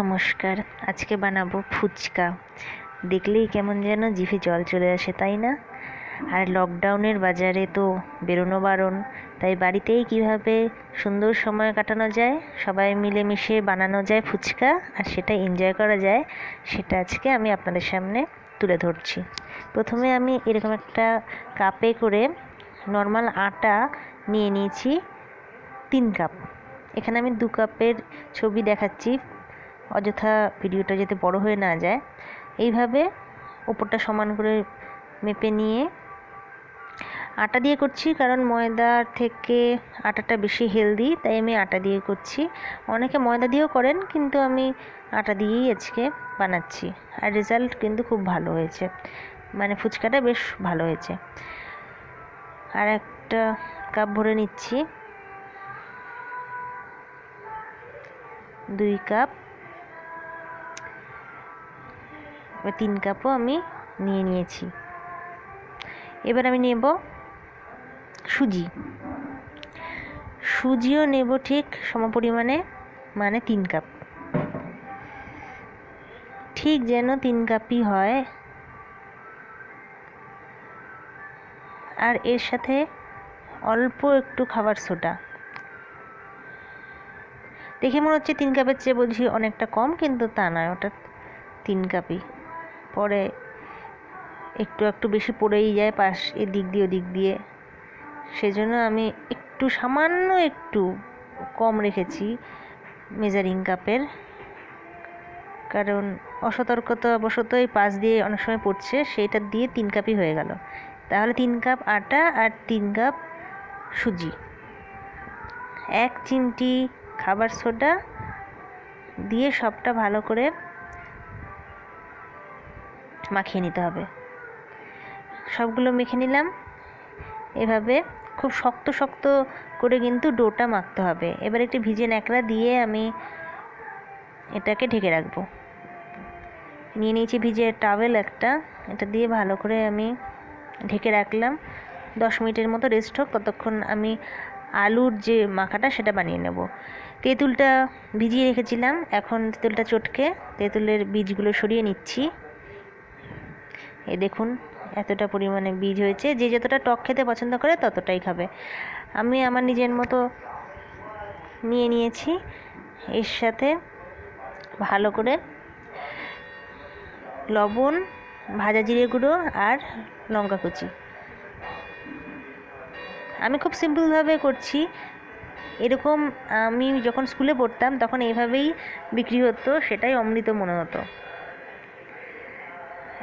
নমস্কার, আজকে বানাবো ফুচকা। দেখলেই কেমন যেন জিভে জল চলে আসে, তাই না? আর লকডাউনের বাজারে তো বেরোনো বারণ, তাই বাড়িতেই কীভাবে সুন্দর সময় কাটানো যায়, সবাই মিলেমিশে বানানো যায় ফুচকা, আর সেটা এনজয় করা যায়, সেটা আজকে আমি আপনাদের সামনে তুলে ধরছি। প্রথমে আমি এরকম একটা কাপে করে নর্মাল আটা নিয়ে নিয়েছি তিন কাপ। এখানে আমি দু কাপের ছবি দেখাচ্ছি। অযথা ভিডিওটা যাতে বড় হয়ে না যায়, এইভাবে ওপরটা সমান করে মেপে নিয়ে আটা দিয়ে করছি, কারণ ময়দার থেকে আটাটা বেশি হেলদি, তাই আমি আটা দিয়ে করছি। অনেকে ময়দা দিয়েও করেন, কিন্তু আমি আটা দিয়েই আজকে বানাচ্ছি। আর রেজাল্ট কিন্তু খুব ভালো হয়েছে। মানে ফুচকাটা বেশ ভালো হয়েছে। আর একটা কাপ ভরে নিচ্ছি। দুই কাপ। তিন কাপও আমি নিয়ে নিয়েছি। এবার আমি নেব সুজি। সুজিও নেব ঠিক সমপরিমাণে মানে তিন কাপ। ঠিক যেন তিন কাপই হয়। আর এর সাথে অল্প একটু খাবার সোডা। দেখে মনে হচ্ছে তিন কাপের চেয়ে বুঝি অনেকটা কম, কিন্তু তা নয়, ওটা তিন কাপই। পরে একটু একটু বেশি পড়েই যায় পাশ এদিক দিয়ে ওদিক দিয়ে। সেজন্য আমি একটু সামান্য একটু কম রেখেছি মেজারিং কাপের। কারণ অসতর্কতা অবশত এই পাশ দিয়ে অনেক সময় পড়ছে সেইটা দিয়ে তিন কাপই হয়ে গেল। তাহলে তিন কাপ আটা আর তিন কাপ সুজি। এক চিমটি খাবার সোডা দিয়ে সবটা ভালো করে মাখিয়ে নিতে হবে। সবগুলো মেখে নিলাম। এভাবে খুব শক্ত শক্ত করে কিন্তু ডোটা মাখতে হবে। এবার একটি ভিজে ন্যাকড়া দিয়ে আমি এটাকে ঢেকে রাখব। নিয়ে নিয়েছি ভিজে টাওয়েল একটা। এটা দিয়ে ভালো করে আমি ঢেকে রাখলাম। দশ মিনিটের মতো রেস্ট হোক। ততক্ষণ আমি আলুর যে মাখাটা সেটা বানিয়ে নেব। তেঁতুলটা ভিজিয়ে রেখেছিলাম। এখন তেঁতুলটা চটকে তেঁতুলের বীজগুলো সরিয়ে নিচ্ছি। এ দেখুন, এতটা পরিমাণে বীজ হয়েছে। যে যতটা টক খেতে পছন্দ করে ততটাই খাবে। আমি আমার নিজের মতো নিয়ে নিয়েছি। এর সাথে ভালো করে লবণ, ভাজা জিরে গুঁড়ো আর লঙ্কা কুচি। আমি খুব সিম্পলভাবে করছি। এরকম আমি যখন স্কুলে পড়তাম, তখন এইভাবেই বিক্রি হতো, সেটাই অমৃত মনে হতো।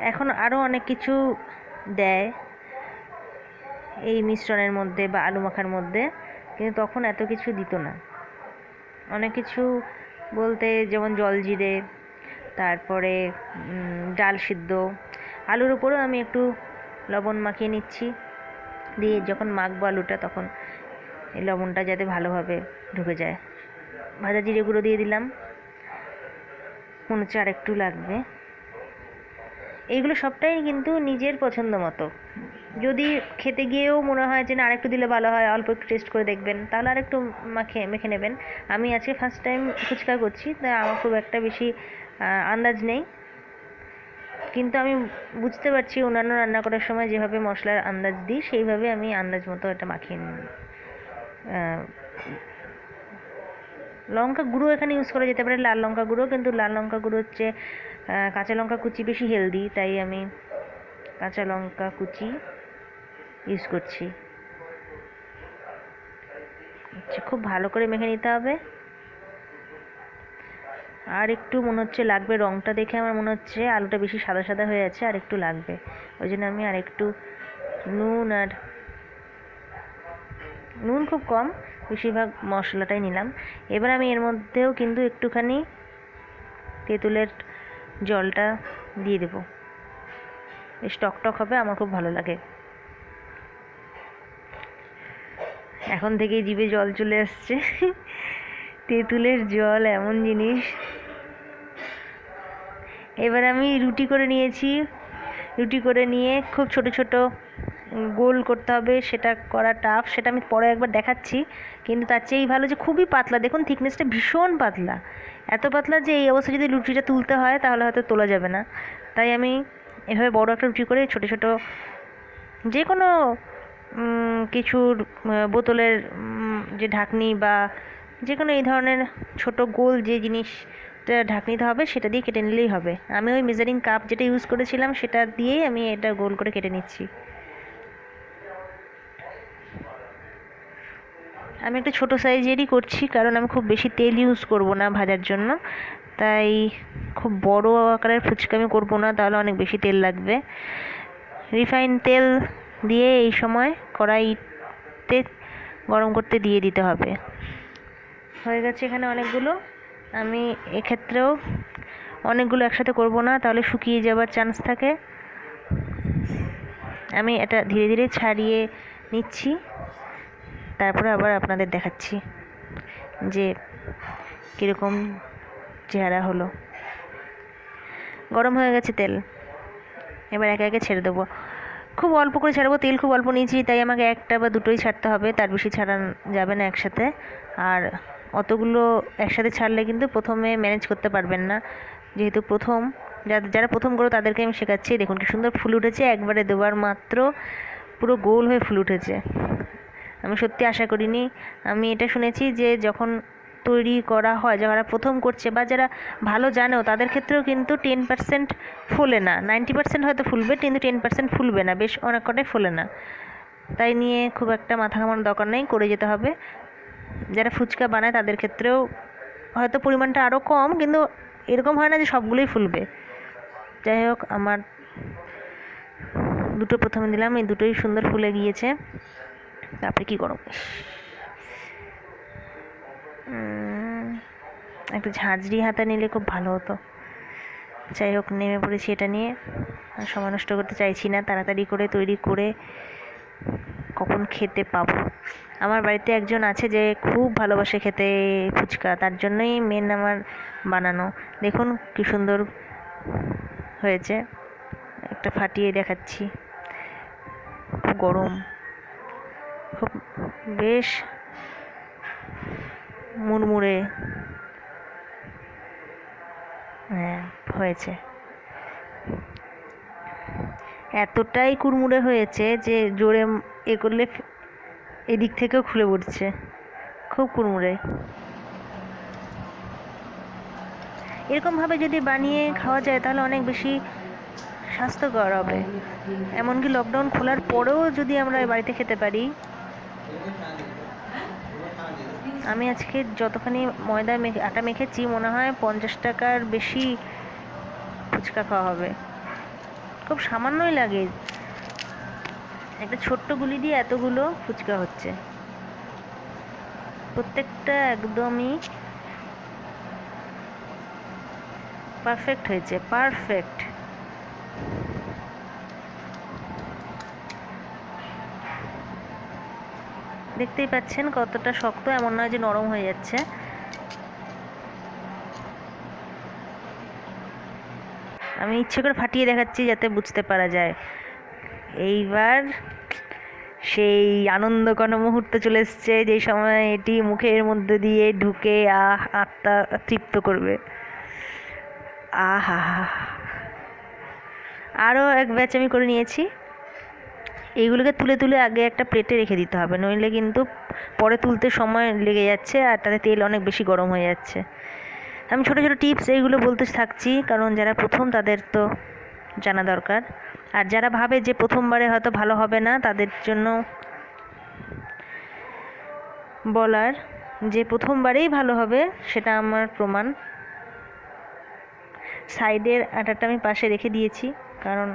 এখন আরও অনেক কিছু দেয় এই মিশ্রণের মধ্যে বা আলু মাখার মধ্যে, কিন্তু তখন এত কিছু দিত না। অনেক কিছু বলতে যেমন জল জিরে, তারপরে ডাল সিদ্ধ, আলুর উপরেও আমি একটু লবণ মাখিয়ে নিচ্ছি। দিয়ে যখন মাখবো আলুটা তখন এই লবণটা যাতে ভালোভাবে ঢুকে যায়। ভাজা জিরে গুঁড়ো দিয়ে দিলাম। মনে হচ্ছে আর একটু লাগবে। এইগুলো সবটাই কিন্তু নিজের পছন্দ মতো। যদি খেতে গিয়েও মনে হয় যে না, আরেকটু দিলে ভালো হয়, অল্প একটু টেস্ট করে দেখবেন, তাহলে আরেকটু মাখে, মেখে নেবেন। আমি আজকে ফার্স্ট টাইম ফুচকা করছি তাই আমার খুব একটা বেশি আন্দাজ নেই। কিন্তু আমি বুঝতে পারছি অন্যান্য রান্না করার সময় যেভাবে মশলার আন্দাজ দিই, সেইভাবে আমি আন্দাজ মতো এটা মাখিয়ে নিই। লঙ্কা গুঁড়ো এখানে ইউজ করা যেতে পারে লাল লঙ্কা গুঁড়ো, কিন্তু লাল লঙ্কা গুঁড়ো হচ্ছে কাঁচা লঙ্কা কুচি বেশি হেলদি তাই আমি কাঁচা লঙ্কা কুচি ইউজ করছি। আচ্ছা খুব ভালো করে মেখে নিতে হবে। আর একটু মনে হচ্ছে লাগবে রঙটা দেখে আমার মনে হচ্ছে আলুটা বেশি সাদা সাদা হয়ে আছে, আর একটু লাগবে। ওই জন্য আমি আর একটু নুন আর নুন খুব কম, বেশিরভাগ মশলাটাই নিলাম। এবার আমি এর মধ্যেও কিন্তু একটুখানি তেঁতুলের জলটা দিয়ে দেবো। বেশ টকটক হবে, আমার খুব ভালো লাগে। এখন থেকেই জিভে জল চলে আসছে। তেঁতুলের জল এমন জিনিস। এবার আমি রুটি করে নিয়েছি। রুটি করে নিয়ে খুব ছোট ছোট গোল করতে হবে, সেটা করা টাফ সেটা আমি পরে একবার দেখাচ্ছি। কিন্তু তার চেয়েই ভালো যে খুবই পাতলা, দেখুন থিকনেসটা ভীষণ পাতলা। এত পাতলা যে এই অবস্থায় যদি লুচিটা তুলতে হয়, তাহলে হয়তো তোলা যাবে না। তাই আমি এভাবে বড় একটা রুটি করে ছোট ছোট যে কোনো কিছুর বোতলের যে ঢাকনি বা যে কোনো এই ধরনের ছোট গোল যে জিনিসটা ঢাকনিতে হবে, সেটা দিয়ে কেটে নিলেই হবে। আমি ওই মেজারিং কাপ যেটা ইউজ করেছিলাম, সেটা দিয়েই আমি এটা গোল করে কেটে নিচ্ছি। আমি একটা ছোটো সাইজেরই করছি, কারণ আমি খুব বেশি তেল ইউজ করব না ভাজার জন্য। তাই খুব বড় আকারের ফুচকা আমি করব না, তাহলে অনেক বেশি তেল লাগবে। রিফাইন তেল দিয়ে এই সময় কড়াইতে গরম করতে দিয়ে দিতে হবে। হয়ে গেছে এখানে অনেকগুলো। আমি এক্ষেত্রেও অনেকগুলো একসাথে করব না, তাহলে শুকিয়ে যাবার চান্স থাকে। আমি এটা ধীরে ধীরে ছাড়িয়ে নিচ্ছি। তারপরে আবার আপনাদের দেখাচ্ছি যে কীরকম চেহারা হলো। গরম হয়ে গেছে তেল। এবার একে একে ছেড়ে দেবো। খুব অল্প করে ছাড়বো তেল খুব অল্প নিয়েছি, তাই আমাকে একটা বা দুটোই ছাড়তে হবে, তার বেশি ছাড়া যাবে না একসাথে। আর অতগুলো একসাথে ছাড়লে কিন্তু প্রথমে ম্যানেজ করতে পারবেন না। যেহেতু প্রথম যারা প্রথম করো তাদেরকে আমি শেখাচ্ছি, দেখুন কি সুন্দর ফুল উঠেছে, একবারে দেওয়ার মাত্র পুরো গোল হয়ে ফুল উঠেছে। আমি সত্যি আশা করিনি। আমি এটা শুনেছি যে যখন তৈরি করা হয়, যারা প্রথম করছে বা যারা ভালো জানেও, তাদের ক্ষেত্রেও কিন্তু টেন পার্সেন্ট ফোলে না। নাইনটি পার্সেন্ট হয়তো ফুলবে, কিন্তু টেন পার্সেন্ট ফুলবে না। বেশ অনেক কটাই ফোলে না। তাই নিয়ে খুব একটা মাথা ঘামানোর দরকার নেই, করে যেতে হবে। যারা ফুচকা বানায়, তাদের ক্ষেত্রেও হয়তো পরিমাণটা আরও কম, কিন্তু এরকম হয় না যে সবগুলোই ফুলবে। যাই হোক, আমার দুটো প্রথমে দিলাম, এই দুটোই সুন্দর ফুলে গিয়েছে। তারপরে কী করো উম, একটু ঝাঁঝরি হাতা নিলে খুব ভালো হতো। যাই হোক নেমে পড়েছি এটা নিয়ে। আর সময় নষ্ট করতে চাইছি না তাড়াতাড়ি করে তৈরি করে কখন খেতে পাবো। আমার বাড়িতে একজন আছে যে খুব ভালোবাসে খেতে ফুচকা তার জন্যই মেন আমার বানানো। দেখুন কি সুন্দর হয়েছে। একটা ফাটিয়ে দেখাচ্ছি। খুব গরম। খুব বেশ মুড়মুড়ে হ্যাঁ হয়েছে। এতটাই কুড়মুড়ে হয়েছে যে জোরে এ করলে এদিক থেকেও খুলে পড়ছে। খুব কুড়মুড়ে। এরকমভাবে যদি বানিয়ে খাওয়া যায় তাহলে অনেক বেশি স্বাস্থ্যকর হবে। এমনকি লকডাউন খোলার পরেও যদি আমরা বাড়িতে খেতে পারি আমি আজকে যতখানি ময়দা মেখে আটা মেখেছি, মনে হয় পঞ্চাশ টাকার বেশি ফুচকা খাওয়া হবে। খুব সামান্যই লাগে। একটা ছোট্ট গুলি দিয়ে এতগুলো ফুচকা হচ্ছে। প্রত্যেকটা একদমই পারফেক্ট হয়েছে পারফেক্ট দেখতেই পাচ্ছেন কতটা শক্ত, এমন নয় যে নরম হয়ে যাচ্ছে। আমি ইচ্ছে করে ফাটিয়ে দেখাচ্ছি যাতে বুঝতে পারা যায়। এইবার সেই আনন্দ কোনো মুহূর্ত চলে এসছে যেই সময় এটি মুখের মধ্যে দিয়ে ঢুকে আহ, আত্মা তৃপ্ত করবে। আহা। আরও এক ব্যাচ আমি করে নিয়েছি। এইগুলোকে তুলে তুলে আগে একটা প্লেটে রেখে দিতে হবে। নইলে কিন্তু পরে তুলতে সময় লেগে যাচ্ছে আর তাতে তেল অনেক বেশি গরম হয়ে যাচ্ছে। আমি ছোটো ছোটো টিপস এইগুলো বলতে থাকছি, কারণ যারা প্রথম তাদের তো জানা দরকার। আর যারা ভাবে যে প্রথমবারে হয়তো ভালো হবে না, তাদের জন্য বলার যে প্রথমবারেই ভালো হবে সেটা আমার প্রমাণ। সাইডের আটাটা আমি পাশে রেখে দিয়েছি, কারণ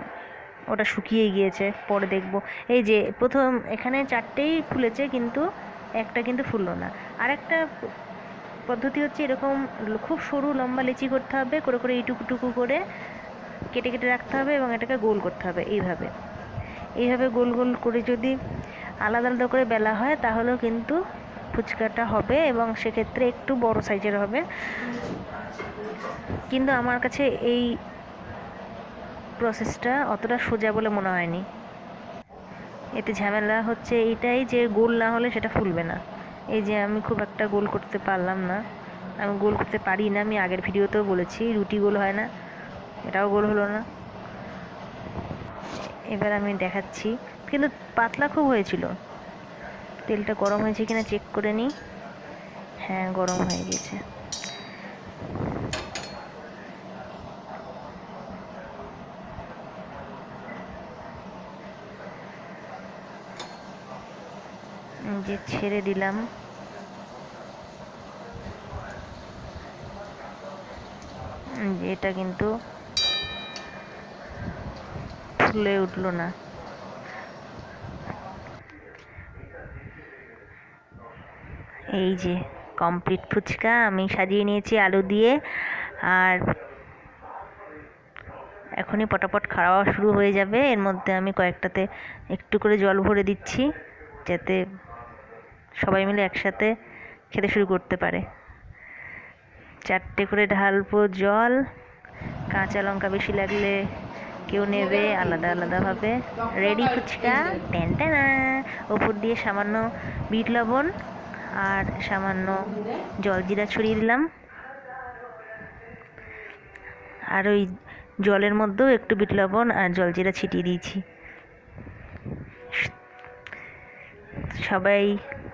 ওটা শুকিয়ে গিয়েছে, পরে দেখব। এই যে প্রথম এখানে চারটেই ফুলেছে কিন্তু একটা কিন্তু ফুললো না। আর একটা পদ্ধতি হচ্ছে এরকম খুব সরু লম্বা লিচি করতে হবে, করে করে এইটুকু টুকু করে কেটে কেটে রাখতে হবে এবং এটাকে গোল করতে হবে এইভাবে। এইভাবে গোল গোল করে যদি আলাদা আলাদা করে বেলা হয় তাহলেও কিন্তু ফুচকাটা হবে এবং সেক্ষেত্রে একটু বড় সাইজের হবে। কিন্তু আমার কাছে এই প্রসেসটা অতটা সোজা বলে মনে হয়নি। এতে ঝামেলা হচ্ছে এইটাই যে গোল না হলে সেটা ফুলবে না। এই যে আমি খুব একটা গোল করতে পারলাম না। আমি গোল করতে পারি না, আমি আগের ভিডিওতেও বলেছি, রুটি গোল হয় না, এটাও গোল হলো না। এবার আমি দেখাচ্ছি, কিন্তু পাতলা খুব হয়েছিল। তেলটা গরম হয়েছে কিনা চেক করে নিই। হ্যাঁ গরম হয়ে গেছে। যে ছেড়ে দিলাম। এটা কিন্তু ফুলে উঠল না। এই যে কমপ্লিট ফুচকা, আমি সাজিয়ে নিয়েছি আলু দিয়ে। আর এখনই পটাপট খাওয়া শুরু হয়ে যাবে। এর মধ্যে আমি কয়েকটাতে একটু করে জল ভরে দিচ্ছি, যাতে সবাই মিলে একসাথে খেতে শুরু করতে পারে। চারটে করে ঢালবো জল, কাঁচা লঙ্কা বেশি লাগলে কেউ নেবে, আলাদা আলাদাভাবে। রেডি ফুচকা? টেন টেনা ওপর দিয়ে সামান্য বিট লবণ আর সামান্য জলজিরা ছড়িয়ে দিলাম। আর ওই জলের মধ্যেও একটু বিট লবণ আর জলজিরা ছিটিয়ে দিয়েছি। সবাই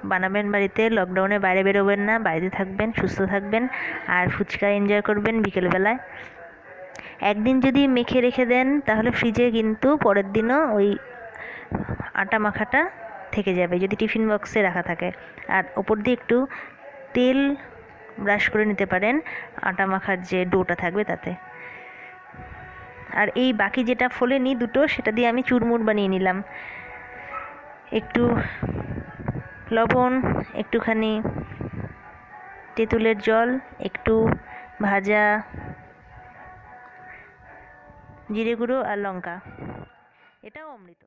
বানাবেন বাড়িতে লকডাউনে বাইরে বেরোবেন না, বাড়িতে থাকবেন, সুস্থ থাকবেন, আর ফুচকা এনজয় করবেন বিকেলবেলায়। একদিন যদি মেখে রেখে দেন, তাহলে ফ্রিজে কিন্তু পরের দিনও ওই আটা মাখাটা থেকে যাবে, যদি টিফিন বক্সে রাখা থাকে। আর ওপর দিয়ে একটু তেল ব্রাশ করে নিতে পারেন, আটা মাখার যে ডোটা থাকবে তাতে। আর এই বাকি যেটা ফোলেনি দুটো, সেটা দিয়ে আমি চুরমুর বানিয়ে নিলাম। একটু লবণ একটুখানি তেঁতুলের জল একটু ভাজা জিরে গুঁড়ো আর লঙ্কা। এটাও অমৃত।